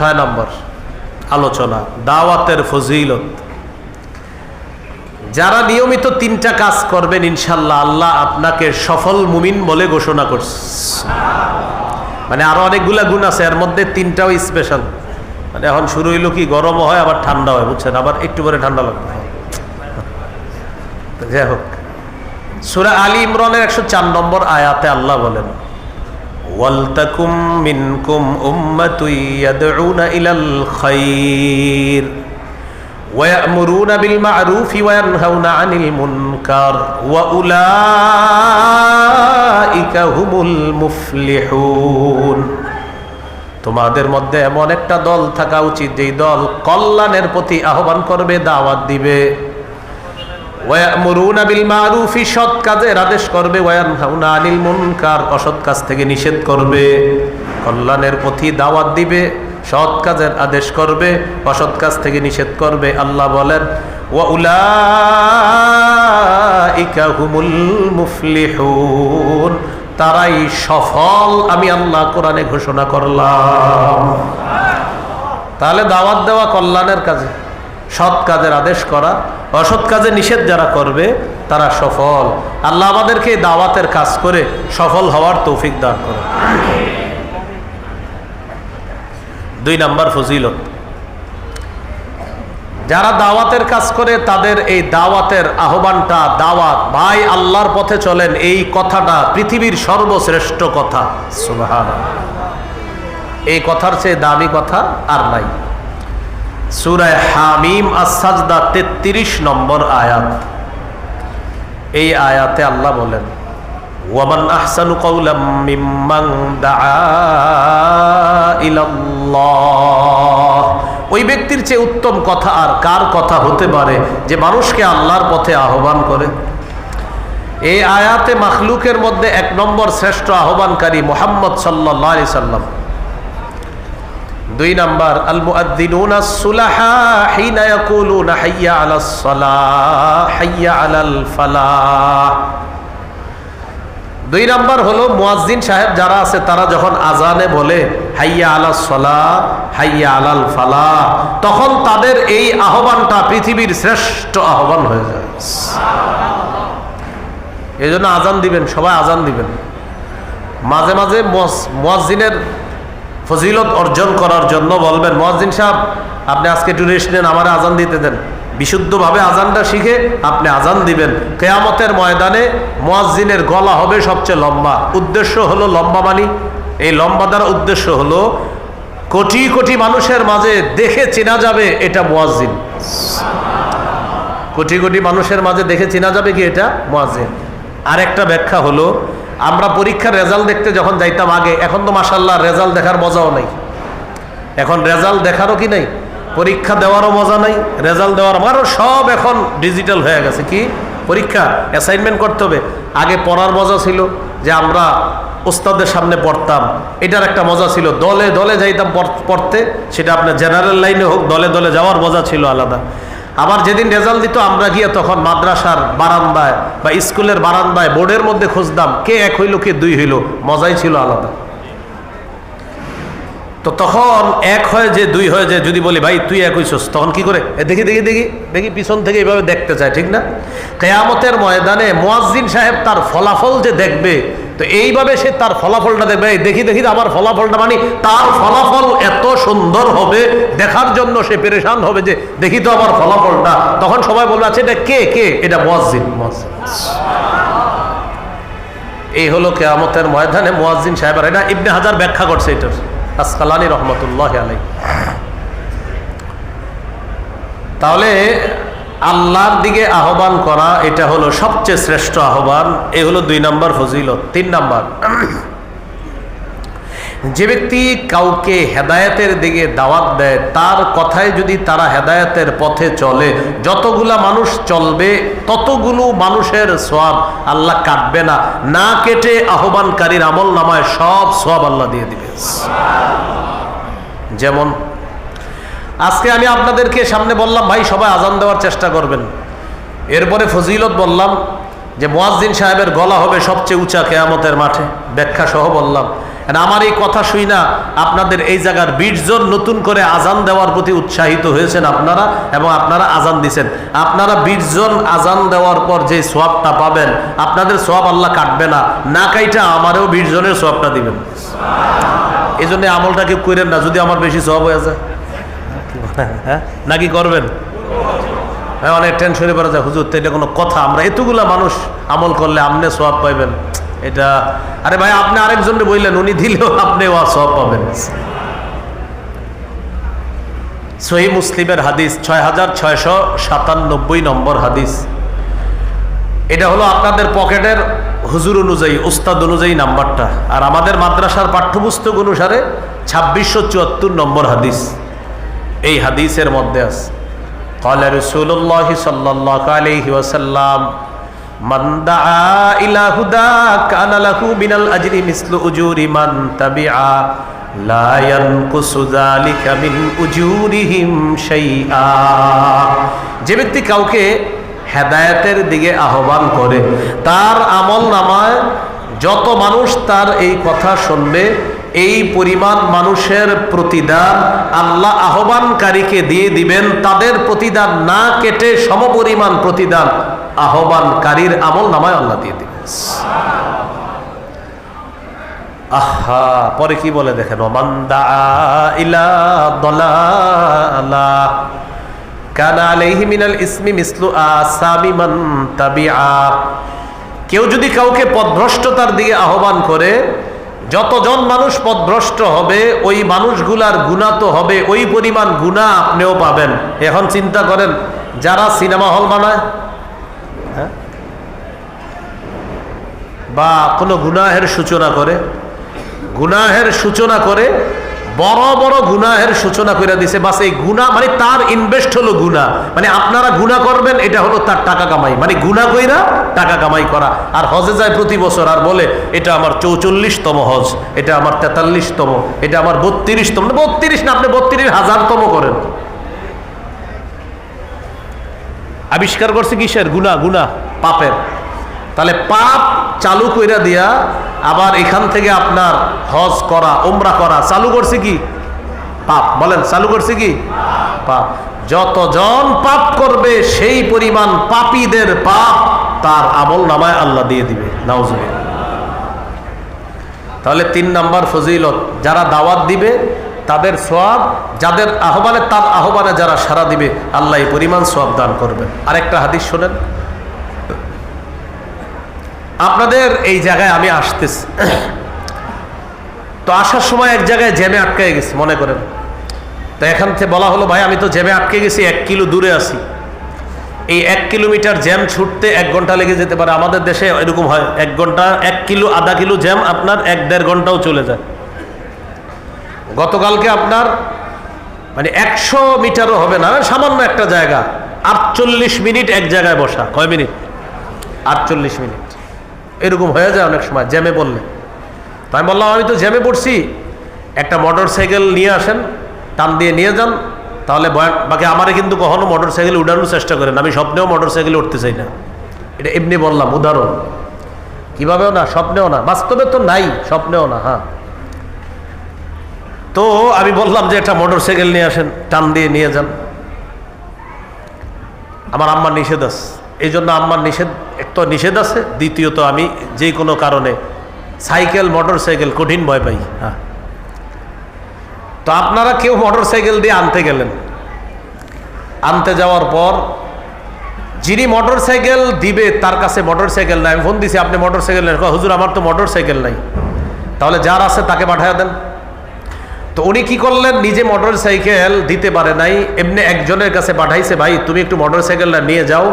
ছয় নম্বর আলোচনা, দাওয়াতের ফজিলত। যারা নিয়মিত তিনটা কাজ করবেন ইনশাল্লাহ আল্লাহ আপনাকে সফল মুমিন বলে ঘোষণা করছে। মানে আরও অনেকগুলা গুণ আছে, এর মধ্যে তিনটাও স্পেশাল মানে এখন শুরু হইল কি গরমও হয়, আবার ঠান্ডা হয়, বুঝছেন? আবার একটু পরে ঠান্ডা লাগবে। যাই হোক। সুরা আলী ইমরানের একশো চার নম্বর আয়াতে আল্লাহ বলেন ওয়ালতাকুম মিনকুম উম্মাতুই ইয়াদউনা ইলাল খাইর ويأمرون بالمعروف وينهون عن المنكر وأولئك هم المفلحون তোমাদের মধ্যে এমন একটা দল থাকা উচিত যেই দল কল্যাণের প্রতি আহ্বান করবে দাওয়াত দিবে ওয়ায়ামুরুনা বিল সৎ কাজের আদেশ করবে। আনিল মুনকার, অসৎ কাজ থেকে নিষেধ করবে। কল্যাণের প্রতি দাওয়াত দিবে, সৎ কাজের আদেশ করবে কাজ থেকে নিষেধ করবে, আল্লাহ বলেন হুমুল তারাই সফল, আমি আল্লাহ কোরআনে ঘোষণা করলাম। তাহলে দাওয়াত দেওয়া কল্যাণের কাজে। সৎ কাজের আদেশ করা, অসৎ কাজে নিষেধ যারা করবে, তারা সফল। আল্লাহ আমাদেরকে দাওয়াতের কাজ করে সফল হওয়ার তৌফিক দান করে দুই নাম্বার ফজিলত। যারা দাওয়াতের কাজ করে, তাদের এই দাওয়াতের আহ্বানটা, দাওয়াত, ভাই আল্লাহর পথে চলেন, এই কথাটা পৃথিবীর সর্বশ্রেষ্ঠ কথা। এই কথার চেয়ে দামি কথা আর নাই। সুরায় হামিম আসাজদা তেত্রিশ নম্বর আয়াত। এই আয়াতে আল্লাহ বলেন, ওয়ামান আহসানু কওলাম মিম্মান দাআ ইলাল্লাহ। ওই ব্যক্তির চেয়ে উত্তম কথা আর কার কথা হতে পারে যে মানুষকে আল্লাহর পথে আহ্বান করে? এই আয়াতে মাখলুকের মধ্যে এক নম্বর শ্রেষ্ঠ আহ্বানকারী মোহাম্মদ সাল্লাহ আলি সাল্লাম। দুই নাম্বার আল মুআদ্দিনুনা সুলাহা হাইয়া হাইয়া আলাল দুই নাম্বার হলো মুয়াজ্জিন সাহেব যারা আছে, তারা যখন আজানে বলে হাইয়া আলাস সালাহ, হাইয়া আলাল ফালা তখন তাদের এই আহ্বানটা পৃথিবীর শ্রেষ্ঠ আহ্বান হয়ে যায়। এই জন্য আজান দিবেন, সবাই আজান দিবেন। মাঝে মাঝে মুয়াজ্জিনের ফজিলত অর্জন করার জন্য বলবেন মহাজিন সাহেব, আপনি আজকে একটু রেস্ট নেন, আমার আজান দিতে দেন। বিশুদ্ধভাবে আজানটা শিখে আপনি আজান দিবেন। কেয়ামতের ময়দানে মোয়াজ্জিনের গলা হবে সবচেয়ে লম্বা। উদ্দেশ্য হলো লম্বা মানি এই লম্বা দ্বারা উদ্দেশ্য হলো, কোটি কোটি মানুষের মাঝে দেখে চেনা যাবে এটা মোয়াজ্জিন। কোটি কোটি মানুষের মাঝে দেখে চেনা যাবে কি এটা মোয়াজ্জিন। আরেকটা ব্যাখ্যা হলো আমরা পরীক্ষার রেজাল্ট দেখতে যখন যাইতাম আগে, এখন তো মাসাল্লাহ রেজাল্ট দেখার মজাও নেই। এখন রেজাল্ট দেখারও কি নেই? পরীক্ষা দেওয়ারও মজা নাই, রেজাল্ট দেওয়ার আমারও সব এখন ডিজিটাল হয়ে গেছে। কি? পরীক্ষা অ্যাসাইনমেন্ট করতে হবে। আগে পড়ার মজা ছিল যে আমরা ওস্তাদের সামনে পড়তাম। এটার একটা মজা ছিল। দলে দলে যাইতাম পড়তে, সেটা আপনার জেনারেল লাইনে হোক, দলে দলে যাওয়ার মজা ছিল আলাদা। আবার যেদিন রেজাল্ট দিত, আমরা গিয়ে তখন মাদ্রাসার বারান্দায় বা স্কুলের বারান্দায় বোর্ডের মধ্যে খুঁজতাম, কে এক হইল, কে দুই হইল, মজাই ছিল আলাদা। তো তখন এক হয় যে, দুই হয় যে, যদি বলি, ভাই, তুই এক হইছস, তখন কি করে? দেখি দেখি দেখি দেখি, পিছন থেকে এইভাবে দেখতে চায়, ঠিক না? কেয়ামতের ময়দানে মোয়াজ্জিন সাহেব তার ফলাফল যে দেখবে তো এইভাবে সে তার ফলাফলটা দেখবে। দেখি দেখি, আমার ফলাফলটা মানে তার ফলাফল এত সুন্দর হবে, দেখার জন্য সে পেরেশান হবে যে দেখি তো আমার ফলাফলটা। তখন সবাই বলবে আচ্ছা এটা কে কে? এটা মোয়াজ্জিন এই হলো কেয়ামতের ময়দানে মোয়াজ্জিন সাহেব আর এটা ইবনে হাজার ব্যাখ্যা করছে এটার। আসকালানি রহমতুল্লাহ আলাই তাহলে আল্লাহর দিকে আহ্বান করা, এটা হলো সবচেয়ে শ্রেষ্ঠ আহ্বান। এ হলো দুই নম্বর ফজিলত, তিন নম্বর। যে ব্যক্তি কাউকে হেদায়েতের দিকে দাওয়াত দেয়, তার কথায় যদি তারা হেদায়েতের পথে চলে, যতগুলা মানুষ চলবে, ততগুলো মানুষের সব আল্লাহ কাটবে না। না কেটে আহ্বানকারীর আমল নামায় সব সব আল্লাহ দিয়ে দিবে। যেমন আজকে আমি আপনাদেরকে সামনে বললাম, ভাই, সবাই আজান দেওয়ার চেষ্টা করবেন। এরপরে ফজিলত বললাম যে, মোয়াজ্জিন সাহেবের গলা হবে সবচেয়ে উঁচা কেয়ামতের মাঠে। ব্যাখ্যা সহ বললাম আমার এই কথা শুই না? আপনাদের এই জায়গার বিশ জন নতুন করে আজান দেওয়ার প্রতি উৎসাহিত হয়েছেন আপনারা এবং আপনারা আজান দিছেন। আপনারা বিশ জন আজান দেওয়ার পর যে সোয়াবটা পাবেন, আপনাদের সোয়াব আল্লাহ কাটবে না। না কাইটা আমারও বিশ জনের সোয়াবটা দিবেন। এই জন্য আমলটা কেউ করেন না, যদি আমার বেশি সোয়াব হয়ে যায়। নাকি করবেন? হ্যাঁ অনেক টেনশনে পড়ে যায়। হুজুর, তো এটা কোনো কথা। আমরা এতগুলা মানুষ আমল করলে আপনি সব পাইবেন। এটা, আরে ভাই, আপনি আরেকজনকে বললেন, উনি দিলেও আপনি ও সব পাবেন। সহি মুসলিমের হাদিস ছয় হাজার ছয়শো সাতানব্বই নম্বর হাদিস। এটা হলো আপনাদের পকেটের হুজুর অনুযায়ী, উস্তাদ অনুযায়ী নাম্বারটা। আর আমাদের মাদ্রাসার পাঠ্যপুস্তক অনুসারে ছাব্বিশশো চুয়াত্তর নম্বর হাদিস। এই হাদিসের মধ্যে আছে قال رسول الله صلى الله عليه وسلم من دعا إلى هدى كان له من الأجر مثل أجور من تبعا لا ينقص ذلك من أجورهم شيئا যে ব্যক্তি কাউকে হেদায়েতের দিকে আহ্বান করে তার আমল নামায় যত মানুষ তার এই কথা শুনবে এই পরিমাণ মানুষের প্রতিদান আল্লাহ আহ্বানকারীকে দিয়ে দিবেন, তাদের প্রতিদান না কেটে সমপরিমাণ প্রতিদান আহ্বানকারীর আমল নামায় আল্লাহ দিয়ে দিবেন। আহা, পরে কি বলে দেখেন? ইলা তাবিআ। কেউ যদি কাউকে পদভ্রষ্টতার দিকে আহ্বান করে যতজন মানুষ পথভ্রষ্ট হবে, ওই মানুষগুলার গুণা তো হবে, ওই পরিমাণ গুণা আপনিও পাবেন এখন চিন্তা করেন, যারা সিনেমা হল বানায় হ্যাঁ? বা কোনো গুনাহের সূচনা করে, গুনাহের সূচনা করে বড় বড় গুনাহের সূচনা করে দিছে। বাস এই গুণা মানে তার ইনভেস্ট হলো গুণা মানে আপনারা গুণা করবেন, এটা হলো তার টাকা কামাই। মানে গুণা কইরা টাকা কামাই করা। আর হজে যায় প্রতি বছর আর বলে, এটা আমার চৌচল্লিশতম হজ, এটা আমার তেতাল্লিশতম, এটা আমার বত্রিশতম। বত্রিশ না, আপনি বত্রিশ হাজারতম করেন। আবিষ্কার করছে কিসের? গুণা গুণা পাপের। তাহলে পাপ চালু কইরা দিয়া আবার এখান থেকে আপনার হজ করা ওমরা করা, চালু করছে কি? পাপ। বলেন, চালু করছে কি? পাপ। যতজন পাপ করবে, সেই পরিমাণ পাপীদের পাপ তার আমল নামায় আল্লাহ দিয়ে দিবে। নাউজুবিল্লাহ। তাহলে তিন নাম্বার ফজিলত, যারা দাওয়াত দিবে, তাদের সোয়াব যাদের আহ্বানে, তার আহ্বানে যারা সারা দিবে, আল্লাহ এই পরিমাণ সোয়াব দান করবেন। আরেকটা হাদিস শোনেন। আপনাদের এই জায়গায় আমি আসতেছি। তো আসার সময় এক জায়গায় জ্যামে আটকে গেছি, মনে করেন। তো এখান থেকে বলা হলো, ভাই, আমি তো জ্যামে আটকে গেছি, এক কিলো দূরে আছি। এই এক কিলোমিটার জ্যাম ছুটতে এক ঘণ্টা লেগে যেতে পারে। আমাদের দেশে এরকম হয়, এক ঘণ্টা, এক কিলো, আধা কিলো জ্যাম আপনার এক দেড় ঘন্টাও চলে যায়। গতকালকে আপনার মানে একশো মিটারও হবে না, সামান্য একটা জায়গা, আটচল্লিশ মিনিট এক জায়গায় বসা। কয় মিনিট? আটচল্লিশ মিনিট। এরকম হয়ে যায় অনেক সময়, জ্যামে পড়লে। তো আমি বললাম, আমি তো জ্যামে পড়ছি, একটা মোটর সাইকেল নিয়ে আসেন, টান দিয়ে নিয়ে যান, তাহলে বাকি আমারে কিন্তু কখনো মোটর সাইকেল উঠানোর চেষ্টা করেন আমি স্বপ্নেও মোটর সাইকেলে উঠতে চাই না। এটা এমনি বললাম, উদাহরণ। কীভাবেও না, স্বপ্নেও না, বাস্তবে তো নাই, স্বপ্নেও না হ্যাঁ। তো আমি বললাম যে একটা মোটর সাইকেল নিয়ে আসেন, টান দিয়ে নিয়ে যান। আমার আম্মার নিষেধ আছে এই জন্য আম্মার নিষেধ তো নিষেধ আছে, দ্বিতীয়ত আমি যে কোনো কারণে সাইকেল মোটর সাইকেল কঠিন ভয় পাই। হ্যাঁ। তো আপনারা কেউ মোটর সাইকেল দিয়ে আনতে গেলেন। আনতে যাওয়ার পর যিনি মোটর সাইকেল দিবে তার কাছে মোটর সাইকেল নাই। আমি ফোন দিছি, আপনি মোটর সাইকেল নেন হুজুর, আমার তো মোটর সাইকেল নাই। তাহলে যার আছে তাকে পাঠিয়ে দেন। তো উনি কি করলেন? নিজে মোটর সাইকেল দিতে পারে নাই। এমনি একজনের কাছে পাঠাইছে, ভাই, তুমি একটু মোটর সাইকেলটা নিয়ে যাও।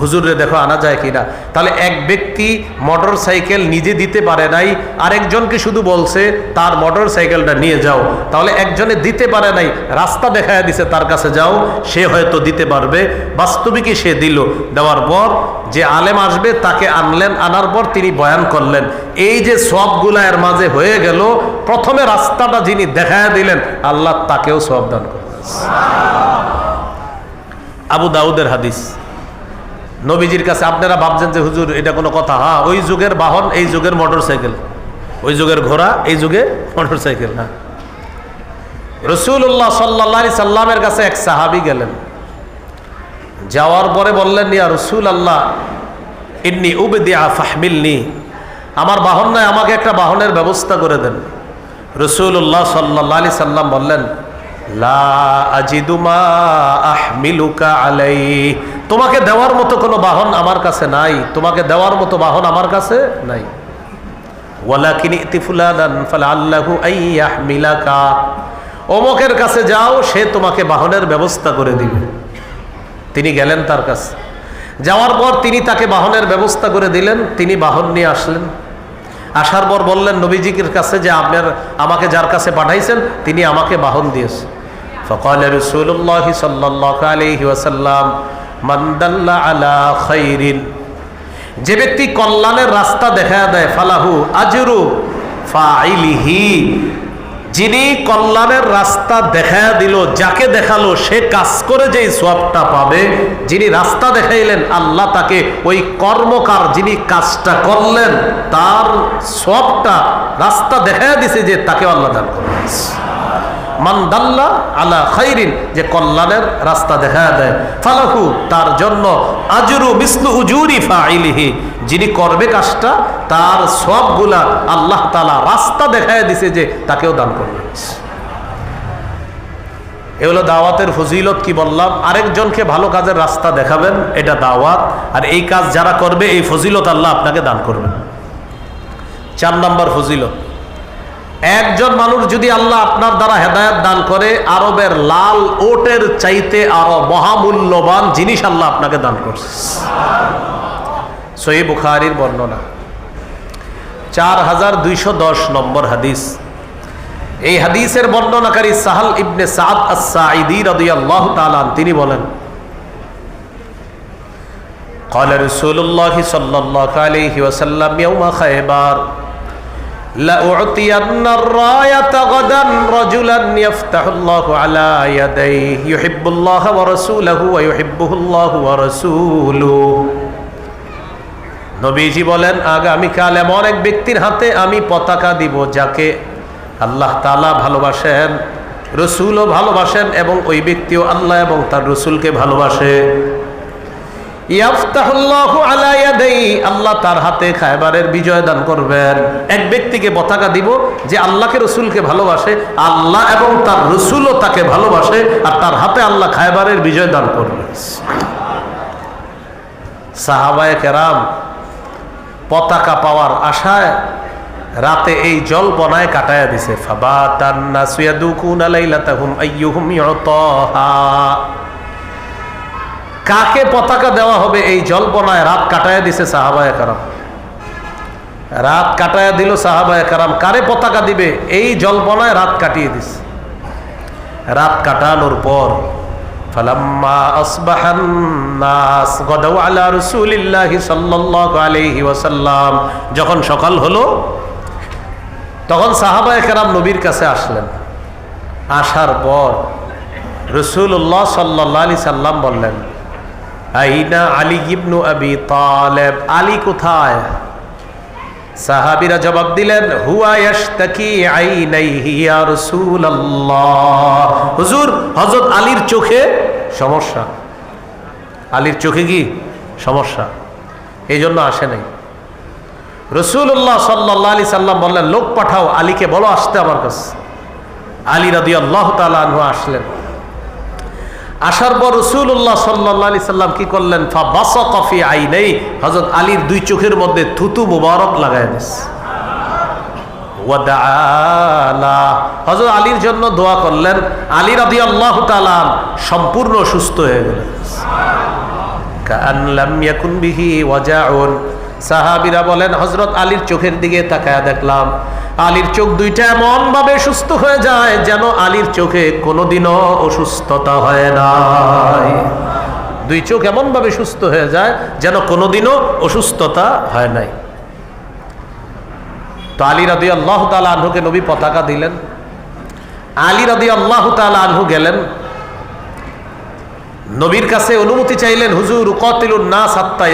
হুজুরে দেখো আনা যায় কিনা? তাহলে এক ব্যক্তি মোটর সাইকেল নিজে দিতে পারে নাই, আরেকজনকে শুধু বলছে, তার মোটর সাইকেলটা নিয়ে যাও। তাহলে একজনে দিতে পারে নাই, রাস্তা দেখায় দিছে, তার কাছে যাও। সে হয়তো দিতে পারবে। বাস্তবিকই সে দিল। দেওয়ার পর যে আলেম আসবে, তাকে আনলেন, আনার পর তিনি বয়ান করলেন। এই যে সবগুলা এর মাঝে হয়ে গেল, প্রথমে রাস্তাটা যিনি দেখায় দিলেন, আল্লাহ তাকেও সব দান করলেন। আবু দাউদের হাদিস। নবীজির কাছে আপনারা ভাবছেন যে, হুজুর, এটা কোনো কথা? হ্যাঁ ওই যুগের বাহন, এই যুগের মোটর সাইকেল ওই যুগের ঘোড়া, এই যুগে মোটর সাইকেল হ্যাঁ রসুল্লাহ সাল্লা সাল্লামের কাছে এক সাহাবি গেলেন। যাওয়ার পরে বললেন, ইয়া রসুল আল্লাহ ইন্নি উবেদিয়া ফাহমিলনি। আমার বাহন নয়, আমাকে একটা বাহনের ব্যবস্থা করে দেন। রসুল্লাহ সাল্লাহ আলি সাল্লাম বললেন তোমাকে দেওয়ার মতো কোনো বাহন আমার কাছে নাই। তোমাকে দেওয়ার মতো বাহন আমার কাছে নাই। অমকের কাছে যাও, সে তোমাকে বাহনের ব্যবস্থা করে দিবে। তিনি গেলেন তার কাছে। যাওয়ার পর তিনি তাকে বাহনের ব্যবস্থা করে দিলেন। তিনি বাহন নিয়ে আসলেন। আসার পর বললেন, নবীজির কাছে যে আপনার, আমাকে যার কাছে পাঠাইছেন, তিনি আমাকে বাহন দিয়েছেন ফকাল রসুল্লাহ সাল্লাহ আলহি ওয়াসাল্লাম মান্দাল্লা আলা খৈরিন যে ব্যক্তি কল্যাণের রাস্তা দেখা দেয়, ফালাহু আজরু ফাইলিহি যিনি কল্যাণের রাস্তা দেখা দিল, যাকে দেখাল, সে কাজ করে যেই সবটা পাবে, যিনি রাস্তা দেখাইলেন, আল্লাহ তাকে ওই কর্মকার যিনি কাজটা করলেন, তার সবটা রাস্তা দেখা দিছে যে তাকে আল্লাহ দান মান্দাল্লা আলা খাইরিন, যে কল্যাণের রাস্তা দেখা দেয়। ফালাহু, তার জন্য আজরু বিষ্ণু উজুরি ফাইলিহি যিনি করবে কাজটা, তার সবগুলা আল্লাহ তালা রাস্তা দেখায় দিছে যে তাকেও দান করবে। এ হলো দাওয়াতের ফজিলত কি বললাম? আরেকজনকে ভালো কাজের রাস্তা দেখাবেন, এটা দাওয়াত। আর এই কাজ যারা করবে, এই ফজিলত আল্লাহ আপনাকে দান করবেন। চার নম্বর ফজিলত। একজন মানুষ যদি আল্লাহ আপনার দ্বারা হেদায়ত দান করে আরবের লাল ওটের চাইতে আরো মহামূল্যবান জিনিস আল্লাহ আপনাকে দান করছে সহি বুখারির বর্ণনা চার হাজার দুইশো দশ নম্বর হাদিস এই হাদিসের বর্ণনাকারী সাহাল ইবনে সাদ আসাঈদি রাদিয়াল্লাহু তাআলা তিনি বলেন قال رسول الله صلى الله عليه وسلم يوم خيبر لأعطين الراية غدا رجلا يفتح الله على يديه يحب الله ورسوله ويحبه الله ورسوله নবীজি বলেন আগামীকাল এমন এক ব্যক্তির হাতে আমি পতাকা দিব যাকে আল্লাহ তালা ভালোবাসেন রসুলও ভালোবাসেন এবং ওই ব্যক্তিও আল্লাহ এবং তার রসুলকে ভালোবাসে পতাকা পাওয়ার আশায় রাতে এই জল বনায় কাটায়া দিছে। কাকে পতাকা দেওয়া হবে এই জল্পনায় রাত কাটায় দিছে সাহাবায় কারাম। রাত কাটায় দিল সাহাবায় কারাম। কারে পতাকা দিবে? এই জল্পনায় রাত কাটিয়ে দিছে রাত কাটানোর পর যখন সকাল হলো, তখন সাহাবায়ে কেরাম নবীর কাছে আসলেন। আসার পর রসুল্লাহ সাল্লাহ আলি সাল্লাম বললেন আইনা আলী ইবনু আবি তালেব। আলী কোথায়? সাহাবিরা জবাব দিলেন, হুয়া ইয়াশতাকি আইনাইহি ইয়া রাসূলুল্লাহ। হুজুর, হযরত আলীর চোখে সমস্যা। আলীর চোখে কি সমস্যা? এই জন্য আসে নাই। রসুল্লাহ সাল্লাহ আলি সাল্লাম বললেন, লোক পাঠাও আলীকে, বলো আসতে আমার কাছে। আলী রাদি আল্লাহ তালু আসলেন। আসার পর রসুল্লাহ সাল্লাহ আলি সাল্লাম কি করলেন? ফা কফি আই নেই হজরত আলীর দুই চোখের মধ্যে থুতু মুবারক লাগাই দিস। হজরত আলীর জন্য দোয়া করলেন। আলী রাদি আল্লাহ তালান সম্পূর্ণ সুস্থ হয়ে গেলেন। সাহাবিরা বলেন হজরত আলীর চোখের দিকে তাকায়া দেখলাম। আলীর চোখ দুইটা এমন ভাবে সুস্থ হয়ে যায় যেন আলীর চোখে কোনোদিনও অসুস্থতা হয় নাই। দুই চোখ এমন ভাবে সুস্থ হয়ে যায় যেন কোনোদিনও অসুস্থতা হয় নাই। তো আলী রাদি আল্লাহ তালা আনহুকে নবী পতাকা দিলেন। আলী রাদি আল্লাহ তালা আনহু গেলেন। নবীর কাছে অনুমতি চাইলেন, হুজুর কতিলুন না সাত্তা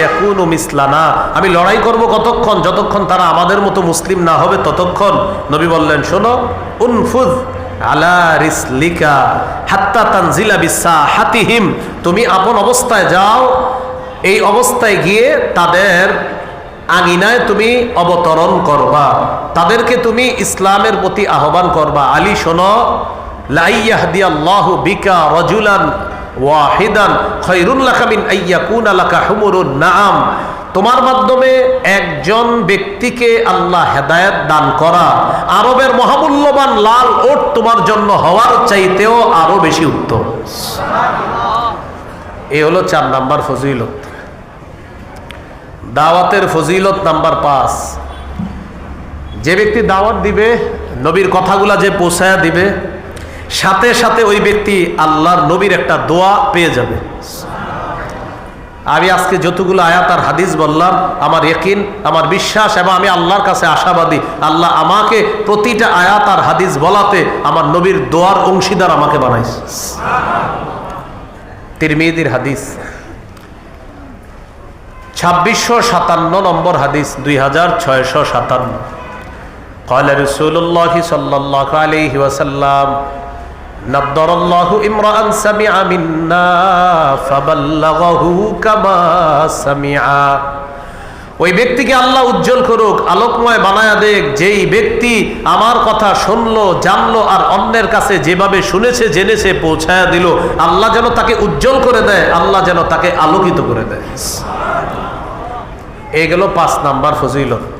মিসলানা। আমি লড়াই করব কতক্ষণ? যতক্ষণ তারা আমাদের মতো মুসলিম না হবে, ততক্ষণ। নবী বললেন, শোনো উনফুজ আলা রিসলিকা হাত্তা তানজিলা বিসা হাতিহিম তুমি আপন অবস্থায় যাও, এই অবস্থায় গিয়ে তাদের আঙিনায় তুমি অবতরণ করবা। তাদেরকে তুমি ইসলামের প্রতি আহ্বান করবা। আলী, শোনো লাইয়াহদি আল্লাহ বিকা রজুলান ওয়াহিদান খৈরুল্লাহ মিন আইয়াকুন আলাকা হুমুরুন নাম তোমার মাধ্যমে একজন ব্যক্তিকে আল্লাহ হেদায়েত দান করা। আরবের মহামূল্যবান লাল ওট তোমার জন্য হওয়ার চাইতেও আরও বেশি উত্তম। এ হলো চার নাম্বার ফজিলত। দাওয়াতের ফজিলত নাম্বার পাঁচ। যে ব্যক্তি দাওয়াত দিবে, নবীর কথাগুলা যে পৌঁছায়া দিবে সাথে সাথে ওই ব্যক্তি আল্লাহর নবীর একটা দোয়া পেয়ে যাবে আমি আজকে যতগুলো আয়াত আর হাদিস বললাম আমার একিন আমার বিশ্বাস এবং আমি আল্লাহর কাছে আশাবাদী আল্লাহ আমাকে প্রতিটা আয়াত আর হাদিস বলাতে আমার নবীর দোয়ার অংশীদার আমাকে বানাইছে তিরমিদির হাদিস ছাব্বিশশো সাতান্ন নম্বর হাদিস দুই হাজার ছয়শো সাতান্ন قال رسول الله صلى الله عليه وسلم نضر الله امرأ سمع منا فبلغه كما سمع ওই ব্যক্তিকে আল্লাহ উজ্জ্বল করুক আলোকময় বানায়া দেখ যেই ব্যক্তি আমার কথা শুনলো জানলো আর অন্যের কাছে যেভাবে শুনেছে জেনেছে পৌঁছায়া দিল আল্লাহ যেন তাকে উজ্জ্বল করে দেয় আল্লাহ যেন তাকে আলোকিত করে দেয় এই গেল পাঁচ নাম্বার ফজিলত